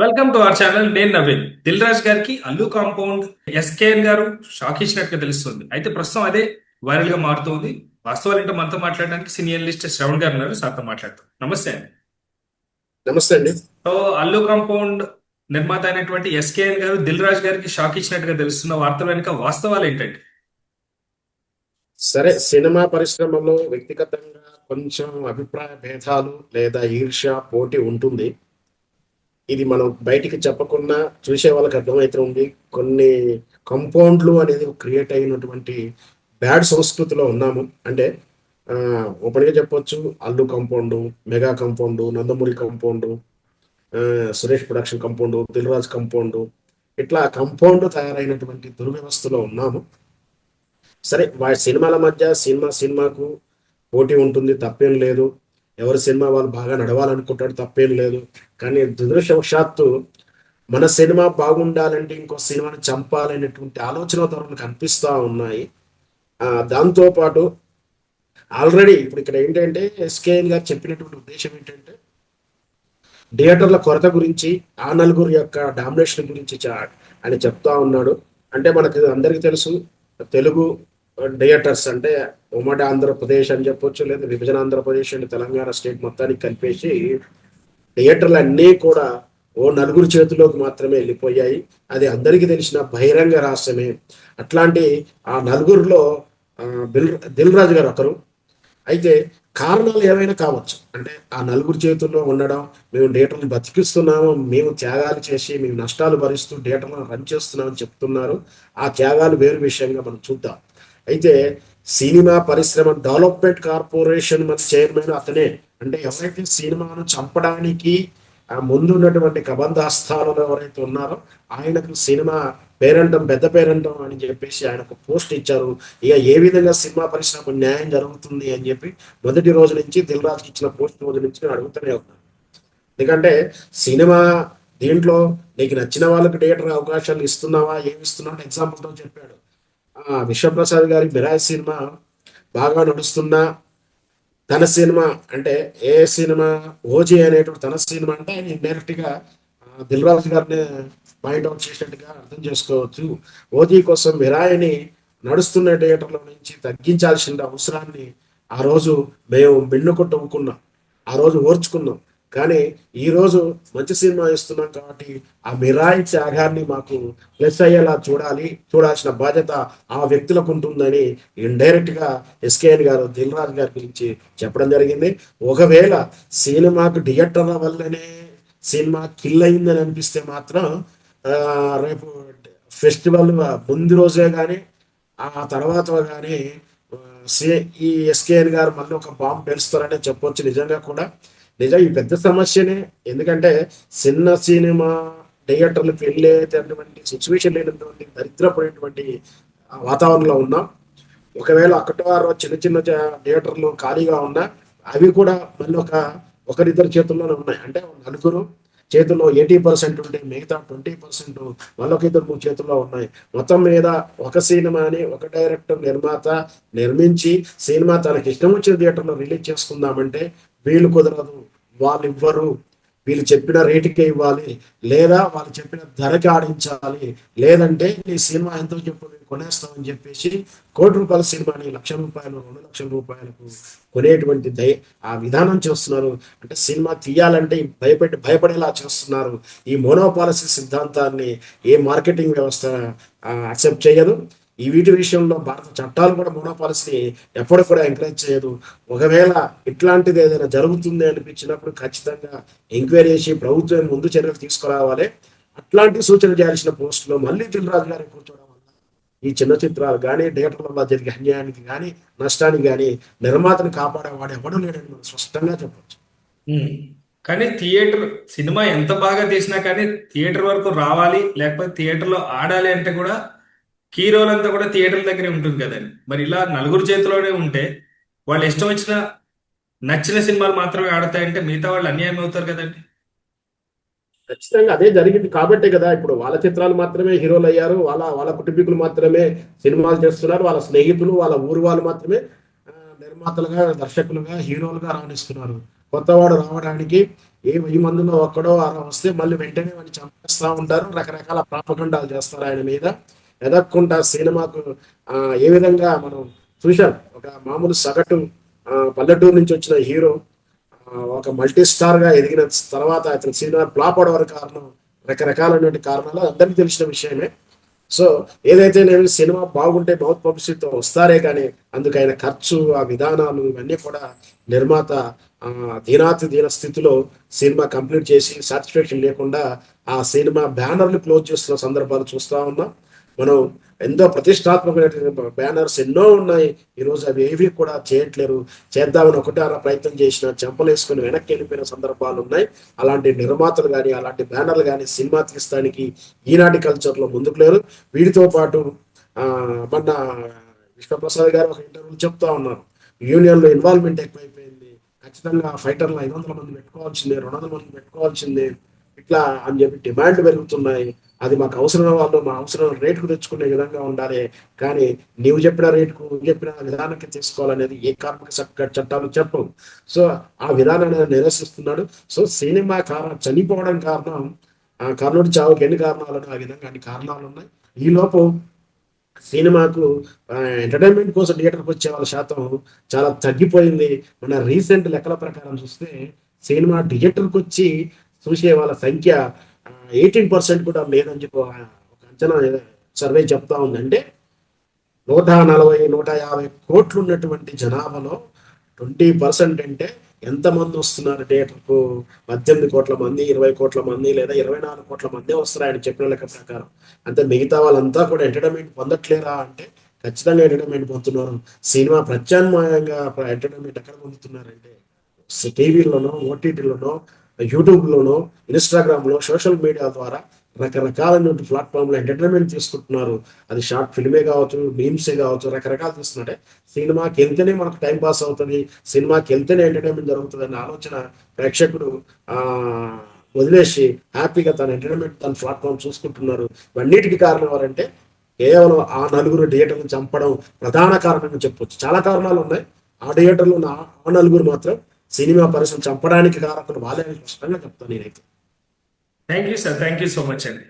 Welcome to our channel నేను నవీన్. దిల్ రాజ్ గారికి Allu compound SKN గారు షాక్ ఇచ్చినట్టుగా తెలుస్తుంది. అయితే ప్రస్తుతం అదే వైరల్గా మారుతోంది. వాస్తవాలు ఏంటో మనతో మాట్లాడడానికి సీనియర్ లిస్ట్ శ్రవణ్ గారు ఉన్నారు సార్తో మాట్లాడతాం. నమస్తే అండి. నమస్తే అండి. సో అల్లు కాంపౌండ్ నిర్మాత అయినటువంటి ఎస్కేఎన్ గారు దిల్ రాజ్ గారికి షాక్ ఇచ్చినట్టుగా తెలుస్తున్న వార్తల వెనుక వాస్తవాలు ఏంటంటే సరే సినిమా పరిశ్రమలో వ్యక్తిగతంగా కొంచెం అభిప్రాయ భేదాలు లేదా ఈర్ష్య పోటీ ఉంటుంది. ఇది మనం బయటికి చెప్పకుండా చూసే వాళ్ళకి అర్థమవుతుంది కొన్ని కంపౌండ్లు అనేది క్రియేట్ అయినటువంటి బ్యాడ్ సంస్కృతిలో ఉన్నాము. అంటే ఓపెన్గా చెప్పొచ్చు. Allu compound mega compound Nandamuri compound Suresh production compound Dilraj compound ఇట్లా కంపౌండ్ తయారైనటువంటి దుర్వ్యవస్థలో ఉన్నాము. సరే వా సినిమాల మధ్య సినిమా సినిమాకు పోటీ ఉంటుంది. తప్పేం లేదు. ఎవరి సినిమా వాళ్ళు బాగా నడవాలనుకుంటాడు తప్పేం లేదు. కానీ దురదృష్టవశాత్తు మన సినిమా బాగుండాలంటే ఇంకో సినిమాని చంపాలనేటువంటి ఆలోచన ధోరణి కనిపిస్తూ ఉన్నాయి. దాంతోపాటు దాంతో పాటు ఆల్రెడీ ఇప్పుడు ఇక్కడ ఏంటంటే ఎస్కేఎన్ గారు చెప్పినటువంటి ఉద్దేశం ఏంటంటే థియేటర్ల కొరత గురించి ఆ నలుగురు యొక్క డామినేషన్ గురించి చా- ఆయన చెప్తా ఉన్నాడు. అంటే మనకు అందరికీ తెలుసు తెలుగు థియేటర్స్ అంటే ఉమ్మడి ఆంధ్రప్రదేశ్ అని చెప్పొచ్చు లేదా విభజన ఆంధ్రప్రదేశ్ అండ్ తెలంగాణ స్టేట్ మొత్తానికి కలిపేసి థియేటర్లు అన్నీ కూడా ఓ నలుగురు చేతిలోకి మాత్రమే వెళ్ళిపోయాయి. అది అందరికీ తెలిసిన బహిరంగ రహస్యమే. అట్లాంటి ఆ నలుగురిలో దిల్ దిల్ రాజు గారు ఒకరు. అయితే కారణాలు ఏమైనా కావచ్చు. అంటే ఆ నలుగురు చేతుల్లో ఉండడం మేము థియేటర్ని బతికిస్తున్నాము మేము త్యాగాలు చేసి మేము నష్టాలు భరిస్తూ థియేటర్లను రన్ చేస్తున్నామని చెప్తున్నారు. ఆ త్యాగాలు వేరు విషయంగా మనం చూద్దాం. అయితే సినిమా పరిశ్రమ డెవలప్మెంట్ కార్పొరేషన్ మన చైర్మన్ అతనే. అంటే ఎవరైతే సినిమాను చంపడానికి ముందు ఉన్నటువంటి కబంధాస్థానంలో ఎవరైతే ఉన్నారో ఆయనకు సినిమా పేరంటం పెద్ద పేరంటం అని చెప్పేసి ఆయనకు పోస్ట్ ఇచ్చారు. ఇక ఏ విధంగా సినిమా పరిశ్రమ న్యాయం జరుగుతుంది అని చెప్పి మొదటి రోజు నుంచి దిల్రాజ్కి ఇచ్చిన పోస్ట్ రోజు నుంచి నేను అడుగుతూనే ఉన్నాను ఎందుకంటే సినిమా దీంట్లో నీకు నచ్చిన వాళ్ళకి థియేటర్ అవకాశాలు ఇస్తున్నావా ఏమి ఇస్తున్నావు ఎగ్జాంపుల్తో చెప్పాడు. విశ్వప్రసాద్ గారి మిరాయి సినిమా బాగా నడుస్తున్నా తన సినిమా అంటే ఏ సినిమా? ఓజీ అనేటువంటి తన సినిమా అంటే ఆయన ఇండైరెక్ట్ దిల్రాజ్ దిల్ గారిని పాయింట్ అవుట్ చేసినట్టుగా అర్థం చేసుకోవచ్చు. ఓజీ కోసం మిరాయిని నడుస్తున్న థియేటర్ల నుంచి తగ్గించాల్సిన అవసరాన్ని ఆ రోజు మేము మిన్నుకుంటూ ఊరుకున్నాం ఆ రోజు ఓర్చుకున్నాం. కానీ ఈ రోజు మంచి సినిమా ఇస్తున్నాం కాబట్టి ఆ మిరాయి త్యాగాన్ని మాకు ప్లస్ అయ్యేలా చూడాలి చూడాల్సిన బాధ్యత ఆ వ్యక్తులకు ఉంటుందని ఇండైరెక్ట్గా ఎస్కేఎన్ గారు దిల్రాజ్ గారి గురించి చెప్పడం జరిగింది. ఒకవేళ సినిమాకు థియేటర్ల వల్లనే సినిమా కిల్ అయిందని అనిపిస్తే మాత్రం రేపు ఫెస్టివల్ ముందు రోజే కానీ ఆ తర్వాత కానీ సి- ఈ ఎస్కేఎన్ గారు మళ్ళీ ఒక బాంబు పెంచుతారనే చెప్పొచ్చు నిజంగా కూడా. నిజం ఈ పెద్ద సమస్యనే. ఎందుకంటే చిన్న సినిమా థియేటర్లకు వెళ్ళేటటువంటి సిచ్యువేషన్ లేనటువంటి దరిద్రపడేటువంటి వాతావరణంలో ఉన్నాం. ఒకవేళ ఒకటో చిన్న చిన్న థియేటర్లు ఖాళీగా ఉన్నా అవి కూడా మళ్ళీ ఒక ఒకరిద్దరు చేతుల్లోనే ఉన్నాయి. అంటే నలుగురు చేతుల్లో ఎయిటీ పర్సెంట్ ఉంటే మిగతా ట్వంటీ పర్సెంట్ మళ్ళొకిద్దరు ఇద్దరు మూడు చేతుల్లో ఉన్నాయి. మొత్తం మీద ఒక సినిమాని ఒక డైరెక్టర్ నిర్మాత నిర్మించి సినిమా తనకి ఇష్టం వచ్చిన థియేటర్లో రిలీజ్ చేసుకుందామంటే వీళ్ళు కుదరదు. వాళ్ళు ఇవ్వరు వీళ్ళు చెప్పిన రేటుకే ఇవ్వాలి. లేదా వాళ్ళు చెప్పిన ధరకి ఆడించాలి. లేదంటే నీ సినిమా ఎంతో చెప్పు మేము కొనేస్తామని చెప్పేసి కోటి రూపాయల సినిమాని లక్ష రూపాయలు రెండు లక్షల రూపాయలకు కొనేటువంటి దయ ఆ విధానం చేస్తున్నారు. అంటే సినిమా తీయాలంటే భయపెట్టి భయపడేలా చేస్తున్నారు. ఈ మోనోపాలసీ సిద్ధాంతాన్ని ఏ మార్కెటింగ్ వ్యవస్థ అక్సెప్ట్ చేయదు. ఈ వీటి విషయంలో భారత చట్టాలు కూడా మోనోపాలసీని ఎప్పుడు కూడా ఎంకరేజ్ చేయదు. ఒకవేళ ఇట్లాంటిది ఏదైనా జరుగుతుంది అనిపించినప్పుడు ఖచ్చితంగా ఎంక్వైరీ చేసి ప్రభుత్వం ముందు చర్యలు తీసుకురావాలి. అట్లాంటి సూచన చేయాల్సిన పోస్టులో మళ్ళీ దిల్రాజు గారి కూర్చోవడం వల్ల ఈ చిన్న చిత్రాలు కానీ థియేటర్ల జరిగే అన్యాయానికి కానీ నష్టానికి కానీ నిర్మాతను కాపాడేవాడు ఎవడు లేడని మనం స్పష్టంగా చెప్పొచ్చు. కానీ థియేటర్ సినిమా ఎంత బాగా తీసినా కానీ థియేటర్ వరకు రావాలి లేకపోతే థియేటర్లో ఆడాలి అంటే కూడా హీరోలంతా కూడా థియేటర్ల దగ్గరే ఉంటుంది కదండి మరి ఇలా నలుగురు చేతిలోనే ఉంటే వాళ్ళు ఇష్టం వచ్చిన నచ్చిన సినిమాలు మాత్రమే ఆడతాయంటే మిగతా వాళ్ళు అన్యాయం అవుతారు కదండి. ఖచ్చితంగా అదే జరిగింది కాబట్టే కదా ఇప్పుడు వాళ్ళ చిత్రాలు మాత్రమే హీరోలు అయ్యారు వాళ్ళ వాళ్ళ కుటుంబీకులు మాత్రమే సినిమాలు చేస్తున్నారు వాళ్ళ స్నేహితులు వాళ్ళ ఊరు వాళ్ళు మాత్రమే నిర్మాతలుగా దర్శకులుగా హీరోలుగా రాణిస్తున్నారు. కొత్తవాడు రావడానికి ఏ వెయ్యి మందిలో ఒక్కడో అలా వస్తే మళ్ళీ వెంటనే వాళ్ళు చంపేస్తా ఉంటారు రకరకాల ప్రాపకండాలు చేస్తారు ఆయన మీద. ఎదక్కుంటా సినిమాకు ఏ విధంగా మనం చూశాం. ఒక మామూలు సగటు పల్లెటూరు నుంచి వచ్చిన హీరో ఒక మల్టీ స్టార్గా ఎదిగిన తర్వాత అతని సినిమా ఫ్లాప్ అవడానికి కారణం రకరకాలైనటువంటి కారణాలు అందరికీ తెలిసిన విషయమే. సో ఏదైతే నేను సినిమా బాగుంటే బౌత్ పబ్లిసిటీతో వస్తారే కానీ అందుకు ఖర్చు ఆ విధానాలు ఇవన్నీ కూడా నిర్మాత ఆ, దీనాతి దీన స్థితిలో సినిమా కంప్లీట్ చేసి సాటిస్ఫాక్షన్ లేకుండా ఆ సినిమా బ్యానర్లు క్లోజ్ చేస్తున్న సందర్భాలు చూస్తా ఉన్నాం. మనం ఎంతో ప్రతిష్టాత్మకమైన బ్యానర్స్ ఎన్నో ఉన్నాయి. ఈరోజు అవి ఏవి కూడా చేయట్లేరు. చేద్దామని ఒకటే ప్రయత్నం చేసిన చెంపలేసుకుని వెనక్కి వెళ్ళిపోయిన సందర్భాలు ఉన్నాయి. అలాంటి నిర్మాతలు కానీ అలాంటి బ్యానర్లు కానీ సినిమా తీస్తానికి ఈనాటి కల్చర్లో ముందుకు లేరు. వీటితో పాటు మొన్న విష్ణుప్రసాద్ గారు ఒక ఇంటర్వ్యూలు చెప్తా ఉన్నారు. యూనియన్లో ఇన్వాల్వ్మెంట్ ఎక్కువైపోయింది. ఖచ్చితంగా ఫైటర్లు ఐదు వందల మంది పెట్టుకోవాల్సిందే రెండు వందల మంది పెట్టుకోవాల్సిందే. ఇట్లా అని చెప్పి డిమాండ్ పెరుగుతున్నాయి. అది మాకు అవసరం వాళ్ళు మా అవసరం రేటుకు తెచ్చుకునే విధంగా ఉండాలి. కానీ నీవు చెప్పిన రేటుకు చెప్పిన విధానానికి తీసుకోవాలనేది ఏ కార్మిక చట్టాలు చెప్పవు. సో ఆ విధానాన్ని నిరసిస్తున్నాడు. సో సినిమా కారణం చనిపోవడం కారణం ఆ కర్ణుడి చావుకి ఎన్ని కారణాలు ఆ విధంగా అన్ని కారణాలు ఉన్నాయి. ఈ లోపు సినిమాకు ఎంటర్టైన్మెంట్ కోసం థియేటర్కి వచ్చే వాళ్ళ శాతం చాలా తగ్గిపోయింది. మన రీసెంట్ లెక్కల ప్రకారం చూస్తే సినిమా థియేటర్కి వచ్చి చూసే వాళ్ళ సంఖ్య ఎయిటీన్ పర్సెంట్ కూడా లేదని చెప్పి ఒక అంచనా సర్వే చెప్తా ఉందంటే నూట నలభై నూట యాభై కోట్లు ఉన్నటువంటి జనాభాలో ట్వంటీ పర్సెంట్ అంటే ఎంతమంది వస్తున్నారు థియేటర్కు పద్దెనిమిది కోట్ల మంది ఇరవై కోట్ల మంది లేదా ఇరవై నాలుగు కోట్ల మంది వస్తారు చెప్పిన లెక్క ప్రకారం. అంటే మిగతా వాళ్ళంతా కూడా ఎంటర్టైన్మెంట్ పొందట్లేరా అంటే ఖచ్చితంగా ఎంటర్టైన్మెంట్ పొందుతున్నారు. సినిమా ప్రత్యామ్నాయంగా ఎంటర్టైన్మెంట్ ఎక్కడ పొందుతున్నారంటే టీవీలోనో ఓటీటీలోనో యూట్యూబ్లోనో ఇన్స్టాగ్రామ్లో సోషల్ మీడియా ద్వారా రకరకాలైన ప్లాట్ఫామ్లో ఎంటర్టైన్మెంట్ తీసుకుంటున్నారు. అది షార్ట్ ఫిల్మే కావచ్చు మీమ్సే కావచ్చు రకరకాలు తీసుకున్నట్టే సినిమాకి వెళ్తేనే మనకు టైం పాస్ అవుతుంది సినిమాకి వెళ్తేనే ఎంటర్టైన్మెంట్ జరుగుతుంది అనే ఆలోచన ప్రేక్షకుడు ఆ వదిలేసి హ్యాపీగా తన ఎంటర్టైన్మెంట్ తన ప్లాట్ఫామ్ చూసుకుంటున్నారు. ఇవన్నిటికి కారణం ఎవరంటే కేవలం ఆ నలుగురు థియేటర్లు చంపడం ప్రధాన కారణంగా చెప్పొచ్చు. చాలా కారణాలు ఉన్నాయి. ఆ థియేటర్లో ఉన్న ఆ నలుగురు మాత్రం సినిమా పరిశ్రమ చంపడానికి కారకులు వాళ్ళే అని స్పష్టంగా చెప్తాను నేనైతే. Thank you sir thank you so much అండి